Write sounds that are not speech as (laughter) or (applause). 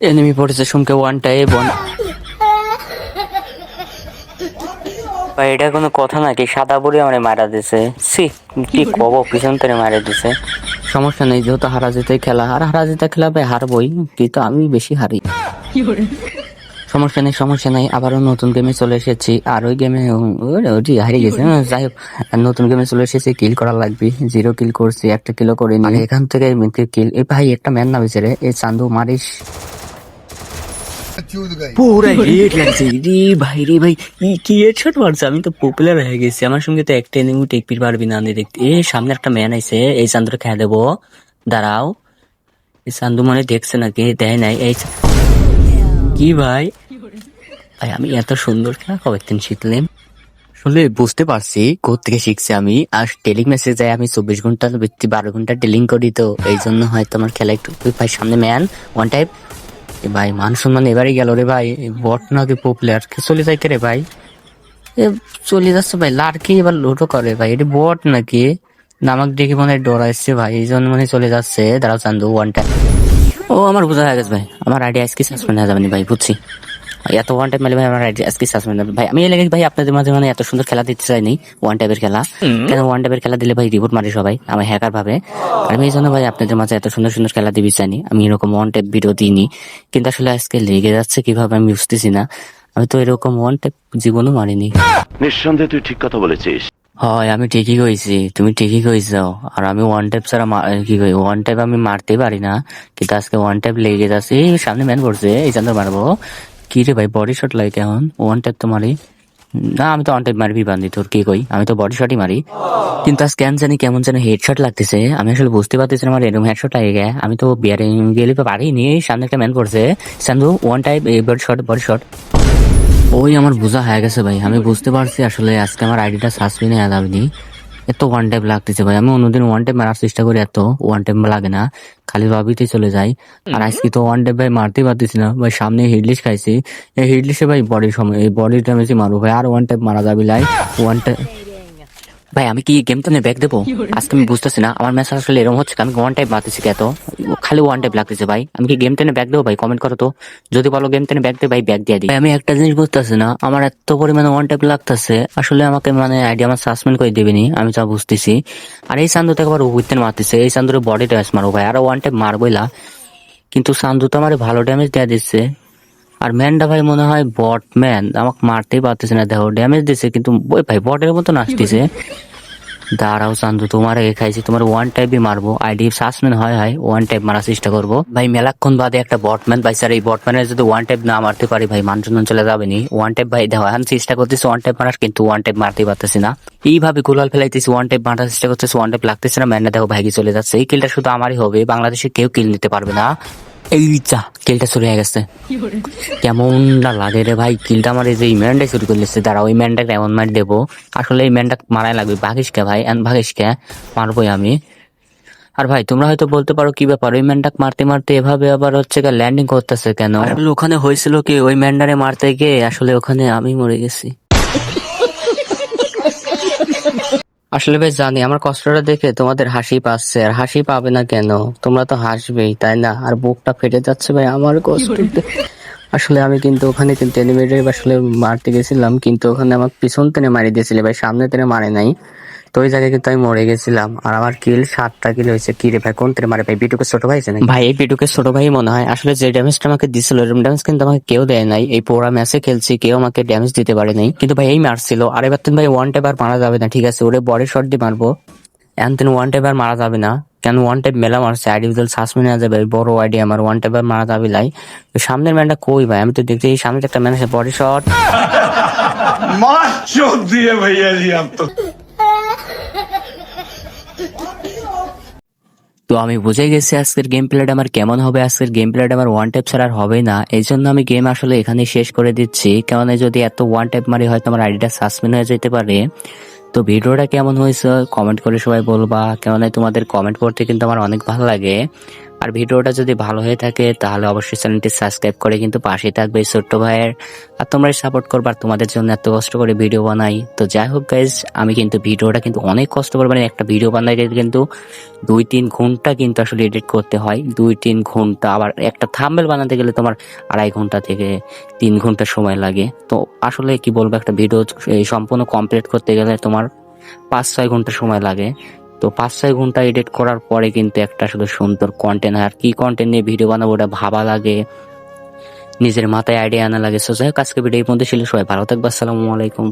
Enemy পড়েছে সুমকে ওয়ানটা এবং ভাই এটা কোনো কথা নাকি? সাদা বুড়ি আমার মারা দিছে। সি কি কব পিছন থেকে মারা দিছে। সমস্যা নেই যেহেতু হারা জিতে খেলা আর হারা জিতে খেলা ভাই হারবই কিন্তু আমি বেশি হারি। সমস্যা নেই সমস্যা নেই আবারও নতুন গেমে চলে এসেছি। আর ওই গেমে ওটি হারিয়ে গেছে। যাই হোক নতুন গেমে চলে এসেছি কিল করা লাগবে। জিরো কিল করছি একটা কিলো করে নিলে এখান থেকে কিল এই ভাই একটা ম্যান নামেছে রে। এই চান্দু মারিস। পুরা হেড লাগছে। রে ভাই রে ভাই কি কি হেডশট মারছে আমি তো পপুলার হয়ে গেছি। আমার সঙ্গে তো একটা এনিমি টেকপির পারবি না আমি দেখতে। এ সামনে একটা ম্যান আইছে। এই চান্দুরে খেয়ে দেবো। দাঁড়াও। এই চান্দু মানে দেখছে নাকি? দেয় নাই। এই কি ভাই? ভাই আমি এত সুন্দর খেলা কবে দিন শিখলাম। আসলে বুঝতে পারছি থেকে শিখছি আমি। আর টেলিং মেসেজ যায় আমি চব্বিশ ঘণ্টা বারো ঘণ্টা টেলিং করি তো। এই জন্য হয়তো আমার খেলা একটু ভাই সামনে ম্যান ওয়ান টাইপ ভাই মান সম্মান এবারে গেল রে ভাই। বট নাকি পপুলার চলে কে রে ভাই? এ চলে যাচ্ছে ভাই লাড়কে এবার লোটো করে ভাই। এটা বট নাকি? নামাক দেখে মনে হয় আসছে ভাই। এই জন্য মানে চলে যাচ্ছে। দাঁড়াও চান্দু ওয়ান টাইম ও, আমার বোঝা হয়ে গেছে ভাই। আমার আইডিয়া আজকে সাসপেন্ড হয়ে যাবে না ভাই, বুঝছি। এত ওয়ান টাইম মেলে ভাই আমার আজকে সাসপেন্ড ভাই আমি এই লেগে ভাই আপনাদের মাঝে মানে এত সুন্দর খেলা দিতে চাইনি ওয়ান টাইপের খেলা। কেন ওয়ান টাইপের খেলা দিলে ভাই রিপোর্ট মারে সবাই আমার হ্যাকার ভাবে। আমি এই জন্য ভাই আপনাদের মাঝে এত সুন্দর সুন্দর খেলা দিবি চাইনি আমি এরকম ওয়ান টাইপ ভিডিও দিইনি। কিন্তু আসলে আজকে লেগে যাচ্ছে কীভাবে আমি বুঝতেছি না। আমি তো এরকম ওয়ান টাইপ জীবনও মারিনি। নিঃসন্দেহে তুই ঠিক কথা বলেছিস। হয় আমি ঠিকই কইছি তুমি ঠিকই কইছো আর আমি ওয়ান টাইপ ছাড়া মা- কি কই ওয়ান টাইপ আমি মারতে পারি না। কিন্তু আজকে ওয়ান টাইপ লেগে যাচ্ছে এই সামনে ম্যান পড়ছে এই চান্দর মারবো। কি রে ভাই বডি শট লাগে কেমন? ওয়ান টাইপ তো মারি। না, আমি তো ওয়ান টাইপ মারবি বান্ধি তোর, কি কই? আমি তো বডি শটই মারি। কিন্তু আজ কেন জানি কেমন যেন হেডশট লাগতেছে। আমি আসলে বুঝতে পারতেছি না আমার এরকম হেডশট লাগে গে আমি তো বিয়ারে গেলে পারিনি সামনে একটা ম্যান পড়ছে। Chandu one type body shot body shot ওই আমার বোঝা হয়ে গেছে ভাই, আমি বুঝতে পারছি আসলে আজকে আমার আইডিটা সাসপেন্ড হয়ে যাবেনি এত ওয়ান টাইম লাগতেছে ভাই। আমি অন্যদিন ওয়ান টাইম মারার চেষ্টা করি এত ওয়ান টাইম লাগে না। খালি ভাবিতে চলে যাই। আর আজকে তো ওয়ান টাইম ভাই মারতে পারতেছি না। ভাই সামনে হিডলিশ খাইছি। এই হিডলিশে ভাই বডির সময় এই বডির ড্যামেজই মারবো ভাই। আর ওয়ান টাইম মারা যাবে লাই। ওয়ান টাইম ভাই আমি কি গেম তো ব্যাক দেবো? আজকে আমি বুঝতেছি না। আমার ম্যাচ আসলে এরকম হচ্ছে আমি ওয়ান টাইপ মারতেছি এত? খালি ওয়ান টাইপ লাগতেছে ভাই। আমি কি গেম টেনে ব্যাক দেবো ভাই? কমেন্ট করো তো। যদি বলো গেম টেনে ব্যাক দে ভাই ব্যাক দিয়ে দিই। আমি একটা জিনিস বুঝতেছি না। আমার এত পরিমাণে ওয়ান টাইপ লাগতেছে। আসলে আমাকে মানে আইডিয়া আমার সাসপেন্ড করে দেবেনি। আমি যা বুঝতেছি। আর এই চান্দু তো একবার উইথেন মারতেছে। এই চান্দুরে বডি ড্যামেজ মারবো ভাই। আরও ওয়ান টাইপ মারবোই না কিন্তু চান্দু তো আমার ভালো ড্যামেজ দেওয়া দিচ্ছে। আর ম্যানটা ভাই মনে হয় বট ম্যান। আমাকে মারতেই পারতেছে না দেখো ড্যামেজ দিচ্ছে কিন্তু ওই ভাই বটের মতো নাচতেছে দাঁড়াও চান্দু তোমার আগে খাইছি তোমার ওয়ান টাইপই মারবো। আইডি সাসপেন্ড হয় হয় ওয়ান টাইপ মারার চেষ্টা করব। ভাই মেলাক্ষণ বাদে একটা বটম্যান ভাই স্যার এই বটম্যানের যদি ওয়ান টাইপ না মারতে পারি ভাই মানুষজন চলে যাবে নি ওয়ান টাইপ ভাই দেখো আমি চেষ্টা করতেছি ওয়ান টাইপ মারার কিন্তু ওয়ান টাইপ মারতে পারতেছি না। এইভাবে গোলাল ফেলাইতেছি ওয়ান টাইপ মারার চেষ্টা করতেছি ওয়ান টাইপ লাগতেছে না। ম্যানটা দেখো ভাইকে চলে যাচ্ছে। এই কিলটা শুধু আমারই হবে বাংলাদেশে কেউ কিল নিতে পারবে না। এই কিলটা চলে গেছে। কেমন না লাগে রে ভাই, কিলটা আমার এই যে ম্যানটাই শুরু করলেছে দাঁড়া ওই ম্যানটাকে এমন মার দেবো। আসলে এই ম্যানটা মারাই লাগবে। ভাগিস কে ভাই, এন ভাগিস কে মারবোই আমি। আর ভাই, তোমরা হয়তো বলতে পারো কি ব্যাপার, ওই ম্যানটাক মারতে মারতে এভাবে আবার হচ্ছে ল্যান্ডিং করতেছে কেন? ওখানে হয়েছিল কি, ওই ম্যান্ডারে মারতে গিয়ে আসলে ওখানে আমি মরে গেছি। আসলে ভাই জানি, আমার কষ্টটা দেখে তোমাদের হাসি পাচ্ছে, আর হাসি পাবে না কেন? তোমরা তো হাসবেই, তাই না? আর বুকটা ফেটে যাচ্ছে ভাই আমার কষ্ট আসলে আমি কিন্তু ওখানে কিন্তু এনিমেটের আসলে মারতে গেছিলাম, কিন্তু ওখানে আমার পিছন টেনে মারি দিয়েছিল ভাই, সামনে টেনে মারে নাই। তো ওই জায়গায় কিন্তু আমি মরে গেছিলাম। আর আমার কিল সাতটা কিল হয়েছে। কি রে ভাই কোন তে মারে ভাই? বিটুকে ছোট ভাই জানেন ভাই এই বিটুকে ছোট ভাই মনে হয়। আসলে যে ড্যামেজটা আমাকে দিছিল রুম ড্যামেজ কিন্তু আমাকে কেউ দেয় নাই। এই পোড়া ম্যাচে খেলছি কেউ আমাকে ড্যামেজ দিতে পারে নাই। কিন্তু ভাই এই মারছিল। আর এবার তুমি ভাই ওয়ান টেবার মারা যাবে না ঠিক আছে? ওরে বডি শট দিয়ে মারবো। এখন তুমি ওয়ান টেবার মারা যাবে না। কেন ওয়ান টেপ মেলা মারছে। আইডি বিদল শ্বাস মেনে যাবে। বড় আইডি আমার। ওয়ান বার মারা যাবে লাই। তো সামনের ম্যানটা কই ভাই? আমি তো দেখছি সামনে একটা ম্যান আছে বডি শট (laughs) মার চোখ দিয়ে ভাইয়া জি আমি তো তো আমি বুঝে গেছি আজকের গেম প্লেটা আমার কেমন হবে। আজকের গেম প্লেটা আমার ওয়ান ট্যাপ ছাড়া হবে না। এই জন্য আমি গেম আসলে এখানে শেষ করে দিচ্ছি। কেননা যদি এত ওয়ান ট্যাপ মারি হয়তো আমার আইডিটা সাসপেন্ড হয়ে যেতে পারে। তো ভিডিওটা কেমন হয়েছে কমেন্ট করে সবাই বলবা। কেননা তোমাদের কমেন্ট করতে কিন্তু আমার অনেক ভালো লাগে। আর ভিডিওটা যদি ভালো হয়ে থাকে, তাহলে অবশ্যই চ্যানেলটি সাবস্ক্রাইব করে কিন্তু পাশে থাকবে ছোট্ট ভাইয়ের। আর তোমরা সাপোর্ট করবার তোমাদের জন্য এত কষ্ট করে ভিডিও বানাই। তো যাই হোক গাইজ আমি কিন্তু ভিডিওটা কিন্তু অনেক কষ্ট করে মানে একটা ভিডিও বানাইতে কিন্তু দুই তিন ঘণ্টা কিন্তু আসলে এডিট করতে হয়। দুই তিন ঘণ্টা আবার একটা থাম্বেল বানাতে গেলে তোমার আড়াই ঘণ্টা থেকে তিন ঘণ্টা সময় লাগে। তো আসলে কি বলব, একটা ভিডিও সম্পূর্ণ কমপ্লিট করতে গেলে তোমার পাঁচ ছয় ঘণ্টা সময় লাগে। তো পাঁচ, ছয় ঘণ্টা এডিট করার পরে কিন্তু একটা শুধু সুন্দর কন্টেন্ট আর কি কন্টেন্ট নিয়ে ভিডিও বানাবো ওটা ভাবা লাগে, নিজের মাথায় আইডিয়া আনা লাগে। সো যাই হোক, আজকে ভিডিও এই পর্যন্ত ছিল। সবাই ভালো থাকবে। আসসালামু আলাইকুম।